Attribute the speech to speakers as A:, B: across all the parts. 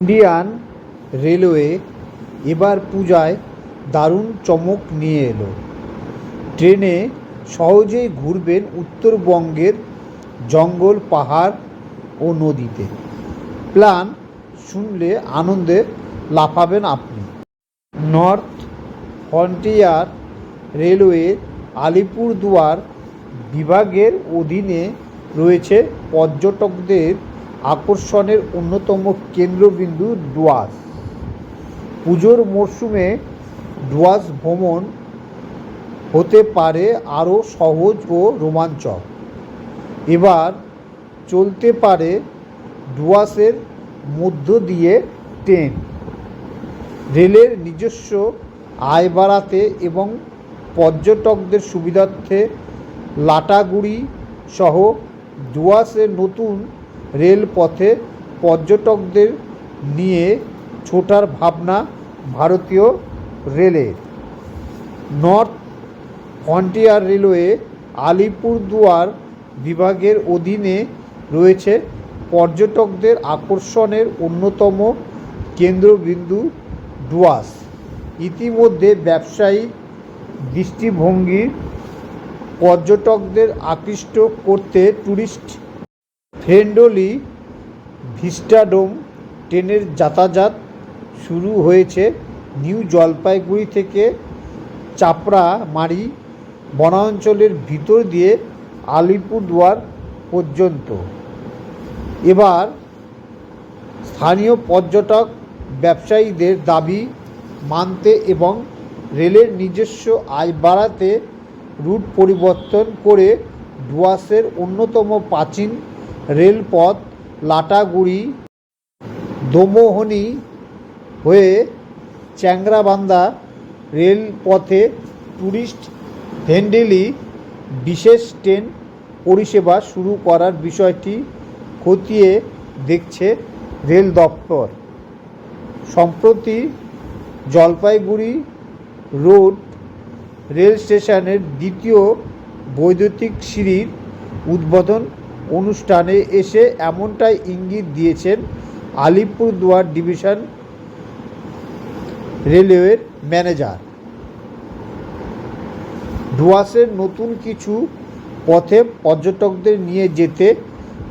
A: Indian railway এবার পূজায় দারুণ চমক নিয়ে এলো। ট্রেনে সহজেই ঘুরবেন উত্তরবঙ্গের জঙ্গল, পাহাড় ও নদীতে। প্ল্যান শুনলে আনন্দে লাফাবেন আপনি। নর্থ ফ্রন্টিয়ার রেলওয়ে আলিপুরদুয়ার বিভাগের অধীনে রয়েছে পর্যটকদের আকর্ষণের অন্যতম কেন্দ্রবিন্দু ডুয়ার্স পুজোর মরশুমে ডুয়াস ভ্রমণ হতে পারে আরও সহজ ও রোমাঞ্চক। এবার চলতে পারে ডুয়াসের মধ্য দিয়ে ট্রেন। রেলের নিজস্ব আয় বাড়াতে এবং পর্যটকদের সুবিধার্থে লাটাগুড়ি সহ ডুয়ার্সের নতুন রেলপথে পর্যটকদের নিয়ে ছোটার ভাবনা ভারতীয় রেলের নর্থ ফ্রন্টিয়ার রেলওয়ে আলিপুরদুয়ার বিভাগের অধীনে রয়েছে পর্যটকদের আকর্ষণের অন্যতম কেন্দ্রবিন্দু ডুয়াস ইতিমধ্যে ব্যবসায়ী দৃষ্টিভঙ্গি পর্যটকদের আকৃষ্ট করতে ট্যুরিস্ট ফ্রেন্ডলি ভিস্টাডোম ট্রেনের যাতায়াত শুরু হয়েছে নিউ জলপাইগুড়ি থেকে চাপড়ামারি বনাঞ্চলের ভিতর দিয়ে আলিপুরদুয়ার পর্যন্ত। এবার স্থানীয় পর্যটক ব্যবসায়ীদের দাবি মানতে এবং রেলের নিজস্ব আয় বাড়াতে রুট পরিবর্তন করে ডুয়ার্সের অন্যতম প্রাচীন রেলপথ, লাটাগুড়ি, দোমোহনি হয়ে চ্যাংরাবান্ধা রেলপথে ট্যুরিস্ট ফ্রেন্ডলি বিশেষ ট্রেন পরিষেবা শুরু করার বিষয়টি খতিয়ে দেখছে রেল দপ্তর। সম্প্রতি জলপাইগুড়ি রোড রেল স্টেশনের দ্বিতীয় বৈদ্যুতিক সিঁড়ির উদ্বোধন অনুষ্ঠানে এসে এমনটাই ইঙ্গিত দিয়েছেন আলিপুরদুয়ার ডিভিশন রেলওয়ের ম্যানেজার। ডুয়ার্সের নতুন কিছু পথে পর্যটকদের নিয়ে যেতে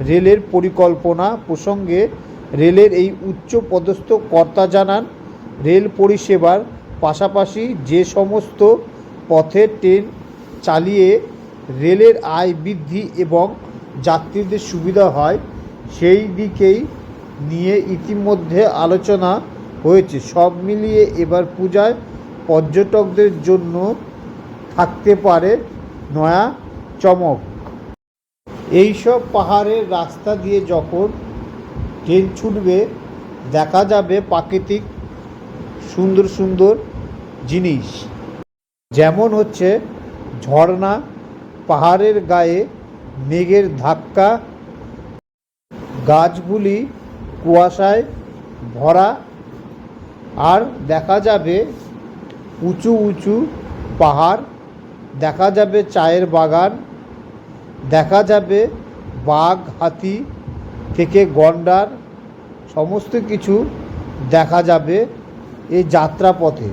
A: রেলের পরিকল্পনা প্রসঙ্গে রেলের এই উচ্চ পদস্থ কর্তা জানান, রেল পরিষেবার পাশাপাশি যে সমস্ত পথে ট্রেন চালিয়ে রেলের আয় বৃদ্ধি এবং যাত্রীদের সুবিধা হয়, সেই দিকেই নিয়ে ইতিমধ্যে আলোচনা হয়েছে। সব মিলিয়ে এবার পূজায় পর্যটকদের জন্য থাকতে পারে নয়া চমক। এইসব পাহাড়ের রাস্তা দিয়ে যখন ট্রেন ছুটবে, দেখা যাবে প্রাকৃতিক সুন্দর সুন্দর জিনিস। যেমন হচ্ছে ঝর্ণা, পাহাড়ের গায়ে মেঘের ধাক্কা, গাছগুলি কুয়াশায় ভরা, আর দেখা যাবে উঁচু উঁচু পাহাড়, দেখা যাবে চায়ের বাগান, দেখা যাবে বাঘ, হাতি থেকে গন্ডার, সমস্ত কিছু দেখা যাবে এই যাত্রাপথে।